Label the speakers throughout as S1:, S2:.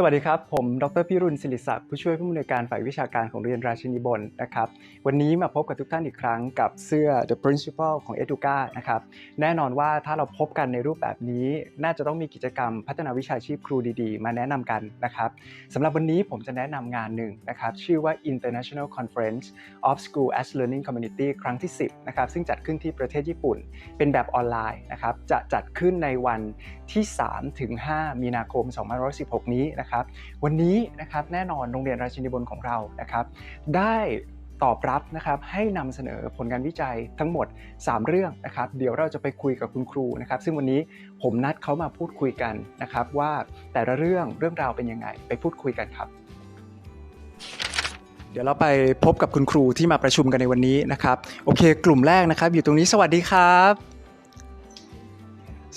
S1: สวัสดีครับ ผม ดรพิรุณศิริศักดิ์ผู้ช่วยผู้อำนวยการฝ่ายวิชาการของเรียนราชินีบนนะครับ วันนี้มาพบกับทุกท่านอีกครั้งกับเสื้อ The Principle ของ Educa นะครับ แน่นอนว่าถ้าเราพบกันในรูปแบบนี้ น่าจะต้องมีกิจกรรมพัฒนาวิชาชีพครูดีๆ มาแนะนำกันนะครับสำหรับวันนี้ผมจะแนะนำงานหนึ่งนะครับ ชื่อว่า International Conference of School as Learning Community ครั้งที่ 10 นะครับ ซึ่งจัดขึ้นที่ประเทศญี่ปุ่น เป็นแบบออนไลน์นะครับ จะจัดขึ้นในวันที่3ถึง5มีนาคม 2516 นี้นะครับวันนี้นะครับแน่นอนโรงเรียนราชินีบนของเรานะครับ ได้ตอบรับนะครับให้นำเสนอผลการวิจัยทั้งหมด 3 เรื่องนะครับ เดี๋ยวเราจะไปคุยกับคุณครูนะครับ ซึ่งวันนี้ผมนัดเขามาพูดคุยกันนะครับ ว่าแต่ละเรื่องเรื่องราวเป็นยังไง ไปพูดคุยกันครับ เดี๋ยวเราไปพบกับคุณครูที่มาประชุมกันในวันนี้นะครับ โอเค กลุ่มแรกนะครับ อยู่ตรงนี้สวัสดีครับ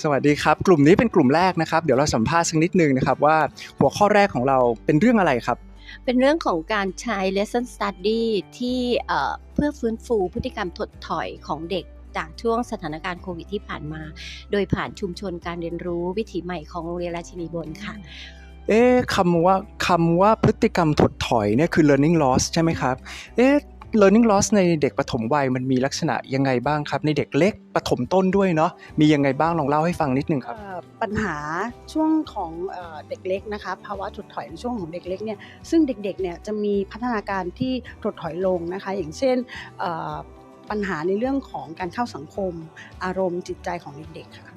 S1: สวัสดีครับ กลุ่มนี้เป็นกลุ่มแรกนะครับ เดี๋ยวเราสัมภาษณ์สักนิดนึงนะครับว่าหัวข้อแรกของเราเป็นเรื่องอะไรครับ
S2: เป็นเรื่องของการใช้ lesson study ที่เอ่อเพื่อฟื้นฟูพฤติกรรมถดถอยของเด็กจากช่วงสถานการณ์โควิดที่ผ่านมา โดยผ่านชุมชนการเรียนรู้วิถีใหม่ของโรงเรียนราชินีบนค่ะ
S1: เอ๊ะคำว่าคำว่าพฤติกรรมถดถอยเนี่ยคือ learning loss ใช่ไหมครับ เอ๊ะ learning loss ในเด็กปฐมวัยมันมีลักษณะยังไงบ้างครับ ในเด็กเล็กปฐมต้นด้วยเนาะมียังไงบ้างลองเล่าให้ฟังนิดนึงครับ
S3: ปัญหาช่วงของเด็กเล็กนะคะภาวะถดถอยในช่วงของเด็กเล็กเนี่ยซึ่งเด็กๆเนี่ยจะมีพัฒนาการที่ถดถอยลงนะคะ อย่างเช่นปัญหาในเรื่องของการเข้าสังคม อารมณ์จิตใจของเด็กๆค่ะ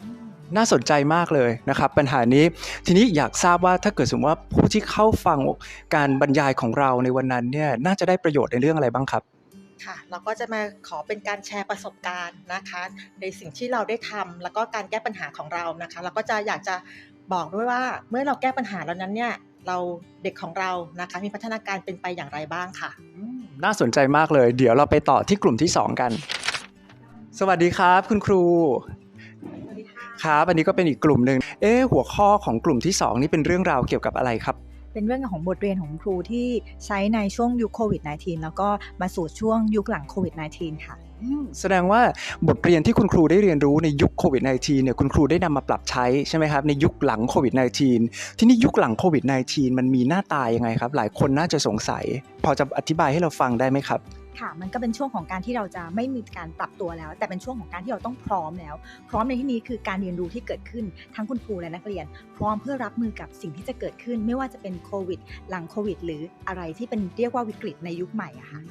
S1: น่าสนใจมากเลยนะครับ ปัญหานี้ทีนี้อยากทราบว่าถ้าเกิดสมมติว่าผู้ที่เข้าฟังการบรรยายของเราในวันนั้นเนี่ยน่าจะได้ประโยชน์ในเรื่องอะไรบ้างครับ
S4: ค่ะเราก็จะมาขอเป็นการแชร์ประสบการณ์นะคะ ในสิ่งที่เราได้ทำแล้วก็การแก้ปัญหาของเรานะคะเราก็จะอยากจะบอกด้วยว่าเมื่อเราแก้ปัญหาแล้วนั้นเนี่ยเราเด็กของเรานะคะมีพัฒนาการเป็นไปอย่างไรบ้างค่ะ
S1: น่าสนใจมากเลย เดี๋ยวเราไปต่อที่กลุ่มที่ 2 กัน สวัสดีครับ คุณครู ครับอันนี้ก็เป็นอีกกลุ่มหนึ่งเอ๊ะหัวข้อของกลุ่มที่ 2 นี่เป็นเรื่องราวเกี่ยวกับอะไรครับ
S5: เป็นเรื่องของบทเรียนของครูที่ใช้ในช่วงยุคโควิด -19 แล้วก็มาสู่ช่วงยุคหลังโควิด -19 ค่ะ
S1: แสดงว่าบทเรียนที่คุณครูได้เรียนรู้ในยุคโควิด -19 เนี่ยคุณครูได้นำมาปรับใช้ใช่ไหมครับในยุคหลังโควิด -19 ที่นี่ยุคหลังโควิด -19 มันมีหน้าตายังไงครับ หลายคนน่าจะสงสัย พอจะอธิบายให้เราฟังได้ไหมครับ
S5: ค่ะ มันก็เป็นช่วงของการที่เราจะไม่มีการปรับตัวแล้ว แต่เป็นช่วงของการที่เราต้องพร้อมแล้ว พร้อมในที่นี้คือการเรียนรู้ที่เกิดขึ้นทั้งคุณครูและนักเรียน พร้อมเพื่อรับมือกับสิ่งที่จะเกิดขึ้น ไม่ว่าจะเป็นโควิด หลังโควิด หรืออะไรที่เป็นเรียกว่าวิกฤตในยุคใหม่อะค่ะ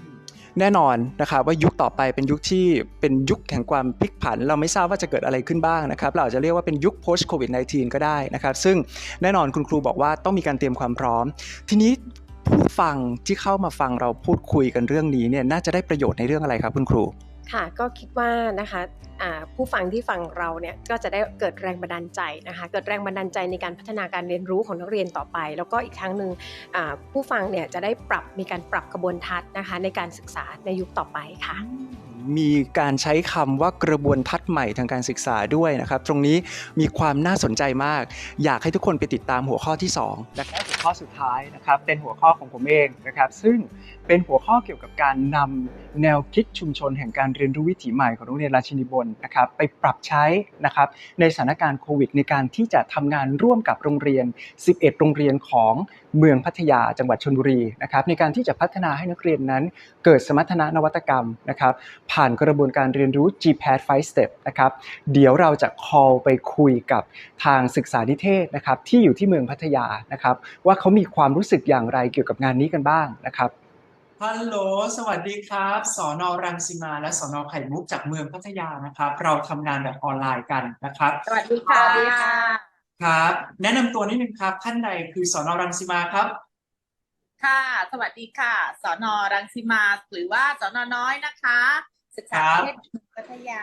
S1: แน่นอนนะครับว่ายุคต่อไปเป็นยุคที่เป็นยุคแห่งความพลิกผัน เราไม่ทราบว่าจะเกิดอะไรขึ้นบ้างนะครับเราอาจจะเรียกว่าเป็นยุค post covid 19ก็ได้นะครับ ซึ่งแน่นอนคุณครูบอกว่าต้องมีการเตรียมความพร้อม ทีนี้ ผู้ฟังที่เข้ามาฟังเราพูดคุยกันเรื่องนี้เนี่ยน่าจะได้ประโยชน์ในเรื่องอะไรครับคุณครู
S6: ค่ะก็คิดว่านะคะอ่าผู้ฟังที่ฟังเราเนี่ยก็จะได้เกิดแรงบันดาลใจนะคะเกิดแรงบันดาลใจในการพัฒนาการเรียนรู้ของนักเรียนต่อไป แล้วก็อีกครั้งหนึ่งอ่าผู้ฟังเนี่ยจะได้ปรับมีการปรับกระบวนทัศน์นะคะในการศึกษาในยุคต่อไปค่ะ
S1: มีการใช้คำว่ากระบวนทัศน์ใหม่ทางการศึกษาด้วยนะครับ ตรงนี้มีความน่าสนใจมาก อยากให้ทุกคนไปติดตามหัวข้อที่2และหัว ข้อสุดท้ายนะครับ เป็นหัวข้อของผมเองนะครับ ซึ่งเป็นหัวข้อเกี่ยวกับการนำแนวคิดชุมชนแห่งการเรียนรู้วิถีใหม่ของโรงเรียนราชินีบนนะครับ ไปปรับใช้นะครับในสถานการณ์โควิด ในการที่จะทำงานร่วมกับโรงเรียน 11 โรงเรียนของเมืองพัทยาจังหวัดชลบุรีนะครับ ในการที่จะพัฒนาให้นักเรียนนั้น เกิดสมรรถนะนวัตกรรมนะครับ ผ่านกระบวนการเรียนรู้ GPAD 5 Step นะครับ เดี๋ยวเราจะ call ไปคุยกับทางศึกษานิเทศนะครับที่อยู่ที่เมืองพัทยานะครับว่าเขามีความรู้สึกอย่างไรเกี่ยวกับงานนี้กันบ้างนะครับ
S7: ฮัลโหล สวัสดีครับ สอนอรังสิมาและสอนอไข่มุกจากเมืองพัทยานะครับ เราทำงานแบบออนไลน์กันนะครับ
S4: สวัสดีค่ะ
S7: ครับ แนะนำตัวนิดนึงครับ ท่านใดคือสอนอรังสิมาครับ
S8: ค่ะ สวัสดีค่ะ สอนอรังสิมา หรือว่าสอนอน้อยนะคะ ศึกษา
S7: ครับ
S8: เทศพัทยา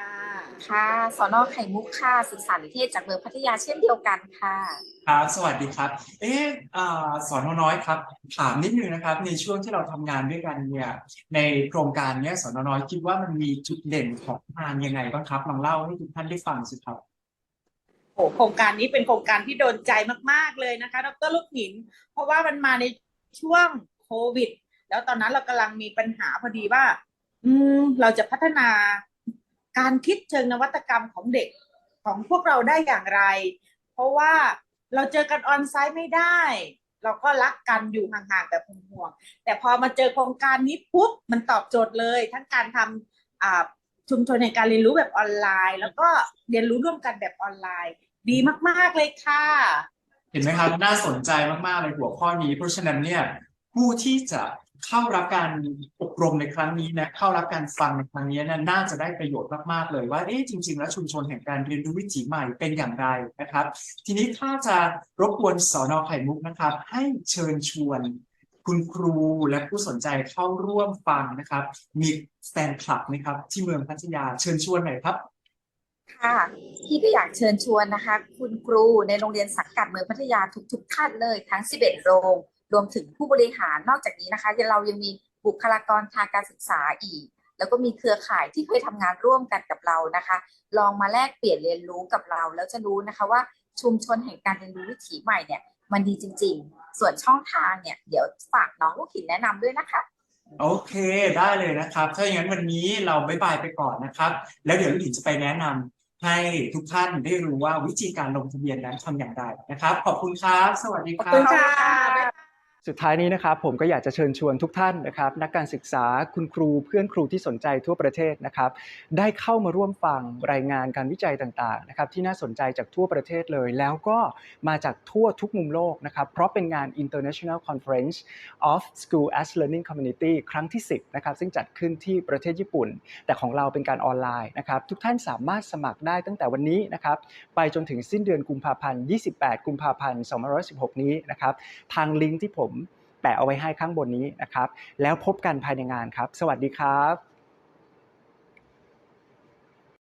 S9: ค่ะ สอนอไข่มุกค่ะ ศึกษานิเทศจากเมืองพัทยาเช่นเดียวกันค่ะ
S7: ครับ สวัสดีครับ เอ๊ะอ่าสอนอน้อยครับ ถามนิดนึงนะครับ ในช่วงที่เราทำงานด้วยกันเนี่ย ในโครงการเนี้ยสอนอน้อยคิดว่ามันมีจุดเด่นของงานยังไงบ้างครับ ลองเล่าให้ทุกท่านได้ฟังสิครับ
S8: โอ้โครงการนี้เป็นโครงการที่โดนใจมาก ๆ เลยนะคะ ดรลูกหิน เพราะว่ามันมาในช่วงโควิด แล้วตอนนั้นเรากำลังมีปัญหาพอดีว่า อืมเราจะพัฒนาการคิดเชิงนวัตกรรมของเด็กของพวกเราได้อย่างไร เพราะว่าเราเจอกันออนไซต์ไม่ได้ เราก็รักกันอยู่ห่างๆแบบห่วงๆแต่พอมาเจอโครงการนี้ปุ๊บมันตอบโจทย์เลย ทั้งการทำอ่าชุมชนในการเรียนรู้แบบออนไลน์ แล้วก็เรียนรู้ร่วมกันแบบออนไลน์ ดีมากๆเลยค่ะ
S7: เห็นไหมครับน่าสนใจมากๆเลยหัวข้อนี้ เพราะฉะนั้นเนี่ยผู้ที่จะ เข้ารับการอบรมในครั้งนี้นะเข้ารับการฟังในครั้งนี้นะน่าจะได้ประโยชน์มากๆเลยว่าเอ๊ะจริง ๆ แล้วชุมชนแห่งการเรียนรู้วิถีใหม่เป็นอย่างไรนะครับ ทีนี้ถ้าจะรบกวนสอนอไข่มุกนะครับ ให้เชิญชวนคุณครูและผู้สนใจเข้าร่วมฟังนะครับ มีแฟนคลับนะครับ ที่เมืองพัทยาเชิญชวนหน่อยครับ
S9: ค่ะพี่ก็อยากเชิญชวนนะคะ คุณครูในโรงเรียนสังกัดเมืองพัทยาทุกๆท่านเลยทั้ง 11 โรง รวมถึงผู้บริหารนอกจากนี้นะคะเรายังมีบุคลากรทางการศึกษาอีก แล้วก็มีเครือข่ายที่เคยทำงานร่วมกันกับเรานะคะ ลองมาแลกเปลี่ยนเรียนรู้กับเรา แล้วจะรู้นะคะว่าชุมชนแห่งการเรียนรู้วิถีใหม่เนี่ยมันดีจริง ๆ ส่วนช่องทางเนี่ยเดี๋ยวฝากน้องลูกหินแนะนำด้วยนะคะ
S7: โอเคได้เลยนะครับ ถ้าอย่างนั้นวันนี้เราบ๊ายบายไปก่อนนะครับ แล้วเดี๋ยวลูกหญิงจะไปแนะนำให้ทุกท่านได้รู้ว่าวิธีการลงทะเบียนนั้นทำอย่างไรนะครับ ขอบคุณครับ สวัสดีค
S8: ขอบ
S7: รั
S8: คุณ
S7: บ
S8: ค่ะ
S1: สุดท้ายนี้นะครับผมก็อยากจะเชิญชวนทุกท่านนะครับนักการศึกษาคุณครูเพื่อนครูที่สนใจทั่วประเทศนะครับได้เข้ามาร่วมฟังรายงานการวิจัยต่างๆนะครับที่น่าสนใจจากทั่วประเทศเลย แล้วก็มาจากทั่วทุกมุมโลกนะครับเพราะเป็นงาน International Conference of School as Learning Community ครั้งที่ 10นะครับซึ่งจัดขึ้นที่ประเทศญี่ปุ่น แต่ของเราเป็นการออนไลน์นะครับทุกท่านสามารถสมัครได้ตั้งแต่วันนี้นะครับไปจนถึงสิ้นเดือนกุมภาพันธ์ 28 กุมภาพันธ์ 2516 นี้นะครับทางลิงก์ที่ผม แปะเอาไว้ให้ข้างบนนี้นะครับ แล้วพบกันภายในงานครับ สวัสดีครับ